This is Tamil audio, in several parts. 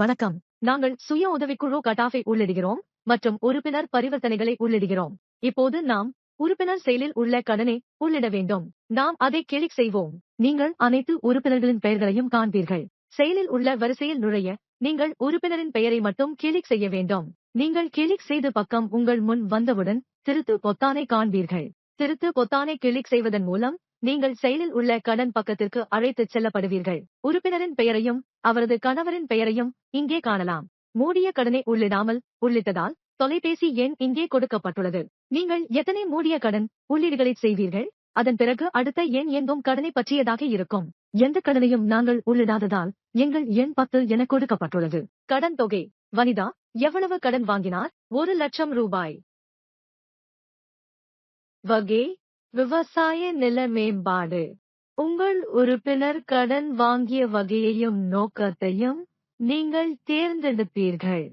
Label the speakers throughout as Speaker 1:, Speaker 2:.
Speaker 1: வணக்கம். நாங்கள் சுய உதவிக்குழு கட்டாஃபை உள்ளிடுகிறோம் மற்றும் உறுப்பினர் பரிவர்த்தனைகளை உள்ளிடுகிறோம். இப்போது நாம் உறுப்பினர் செயலில் உள்ள கடனை உள்ளிட வேண்டும். நாம் அதை கிளிக் செய்வோம். நீங்கள் அனைத்து உறுப்பினர்களின் பெயர்களையும் காண்பீர்கள். செயலில் உள்ள வரிசையில் நுழைய நீங்கள் உறுப்பினரின் பெயரை மட்டும் கிளிக் செய்ய வேண்டும். நீங்கள் கிளிக் செய்த பக்கம் உங்கள் முன் வந்தவுடன் திருத்து பொத்தானை காண்பீர்கள். திருத்து பொத்தானை கிளிக் செய்வதன் மூலம் நீங்கள் செயலில் உள்ள கடன் பக்கத்திற்கு அழைத்துச் செல்லப்படுவீர்கள். உறுப்பினரின் பெயரையும் அவரது கணவரின் பெயரையும் இங்கே காணலாம். மூடிய கடனை உள்ளிடாமல் உள்ளிட்டதால் தொலைபேசி எண் இங்கே கொடுக்கப்பட்டுள்ளது. நீங்கள் எத்தனை மூடிய கடன் உள்ளீடுகளை செய்வீர்கள்? அதன் பிறகு அடுத்த எண் எங்கும் கடனை பற்றியதாக இருக்கும். எந்த கடனையும் நாங்கள் உள்ளிடாததால் எங்கள் எண் பத்து என கொடுக்கப்பட்டுள்ளது. கடன் தொகை. வனிதா எவ்வளவு கடன் வாங்கினார்? ஒரு லட்சம் ரூபாய். வகை. விவசாய நில மேம்பாடு. உங்கள் உறுப்பினர் கடன் வாங்கிய வகையையும் நோக்கத்தையும் நீங்கள் தேர்ந்தெடுப்பீர்கள்.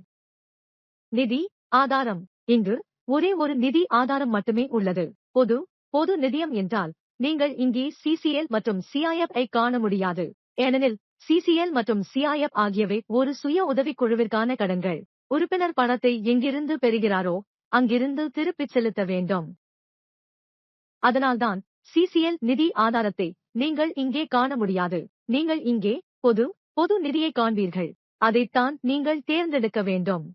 Speaker 1: நிதி ஆதாரம். இங்கு ஒரே ஒரு நிதி ஆதாரம் மட்டுமே உள்ளது. பொது பொது நிதியம் என்றால் நீங்கள் இங்கே சிசிஎல் மற்றும் சிஐஎஃப் ஐ காண முடியாது. ஏனெனில் சிசிஎல் மற்றும் சிஐஎஃப் ஆகியவை ஒரு சுய உதவிக்குழுவிற்கான கடன்கள். உறுப்பினர் பணத்தை எங்கிருந்து பெறுகிறாரோ அங்கிருந்து திருப்பிச் செலுத்த வேண்டும். அதனால்தான் சிசிஎல் நிதி ஆதாரத்தை நீங்கள் இங்கே காண முடியாது. நீங்கள் இங்கே பொது பொது நிதியை காண்பீர்கள். அதைத்தான் நீங்கள் தேர்ந்தெடுக்க வேண்டும்.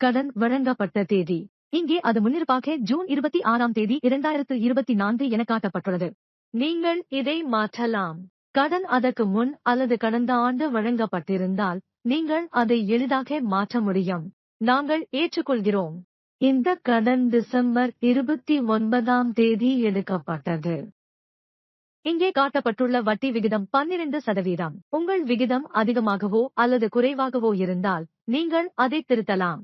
Speaker 1: கடன் வழங்கப்பட்ட தேதி. இங்கே அது முன்னிருப்பாக ஜூன் இருபத்தி ஆறாம் தேதி இரண்டாயிரத்து இருபத்தி நான்கு என காட்டப்பட்டுள்ளது. நீங்கள் இதை மாற்றலாம். கடன் அதற்கு முன் அல்லது கடந்த ஆண்டு வழங்கப்பட்டிருந்தால் நீங்கள் அதை எளிதாக மாற்ற முடியும். நாங்கள் ஏற்றுக்கொள்கிறோம். இந்த கடன் டிசம்பர் இருபத்தி ஒன்பதாம் தேதி எடுக்கப்பட்டது. இங்கே காட்டப்பட்டுள்ள வட்டி விகிதம் பன்னிரண்டு சதவீதம். உங்கள் விகிதம் அதிகமாகவோ அல்லது குறைவாகவோ இருந்தால் நீங்கள் அதை திருத்தலாம்.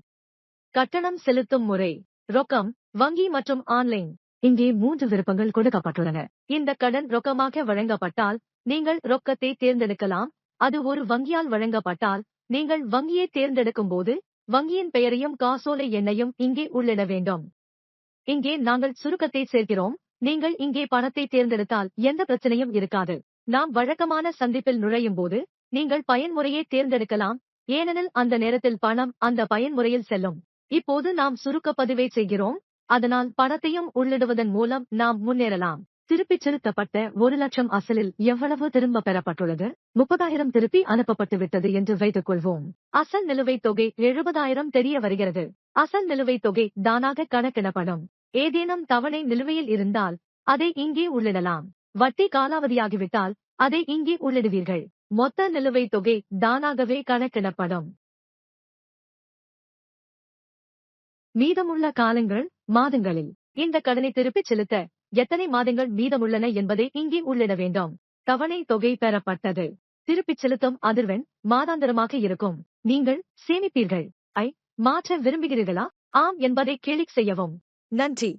Speaker 1: கட்டணம் செலுத்தும் முறை. ரொக்கம் வங்கி மற்றும் ஆன்லைன். இங்கே மூன்று விருப்பங்கள் கொடுக்கப்பட்டுள்ளன. இந்த கடன் ரொக்கமாக வழங்கப்பட்டால் நீங்கள் ரொக்கத்தை தேர்ந்தெடுக்கலாம். அது ஒரு வங்கியால் வழங்கப்பட்டால் நீங்கள் வங்கியை தேர்ந்தெடுக்கும் போது வங்கியின் பெயரையும் காசோலை எண்ணையும் இங்கே உள்ளிட வேண்டும். இங்கே நாங்கள் சுருக்கத்தை சேர்க்கிறோம். நீங்கள் இங்கே பணத்தை தேர்ந்தெடுத்தால் எந்த பிரச்சனையும் இருக்காது. நாம் வழக்கமான சந்திப்பில் நுழையும் போது நீங்கள் பயன்முறையை தேர்ந்தெடுக்கலாம். ஏனெனில் அந்த நேரத்தில் பணம் அந்த பயன்முறையில் செல்லும். இப்போது நாம் சுருக்க பதிவை செய்கிறோம். அதனால் பணத்தையும் உள்ளிடுவதன் மூலம் நாம் முன்னேறலாம். திருப்பிச் செலுத்தப்பட்ட ஒரு லட்சம் அசலில் எவ்வளவு திரும்ப பெறப்பட்டுள்ளது? முப்பதாயிரம் திருப்பி அனுப்பப்பட்டு விட்டது என்று வைத்துக் கொள்வோம். அசல் நிலுவைத் தொகை எழுபதாயிரம் தெரிய வருகிறது. அசல் நிலுவைத் தொகை தானாக கணக்கிடப்படும். ஏதேனும் தவணை நிலுவையில் இருந்தால் அதை இங்கே உள்ளிடலாம். வட்டி காலாவதியாகிவிட்டால் அதை இங்கே உள்ளிடுவீர்கள். மொத்த நிலுவைத் தொகை தானாகவே கணக்கிடப்படும். மீதமுள்ள காலங்கள் மாதங்களில். இந்த கடனை திருப்பிச் செலுத்த எத்தனை மாதங்கள் மீதமுள்ளன என்பதை இங்கே உள்ளிட வேண்டும். தவணை தொகை பெறப்பட்டது. திருப்பிச் செலுத்தும் அதிர்வெண் மாதாந்திரமாக இருக்கும். நீங்கள் சேமிப்பீர்கள். ஐ மாற்ற விரும்புகிறீர்களா? ஆம் என்பதை கிளிக் செய்யவும். நன்றி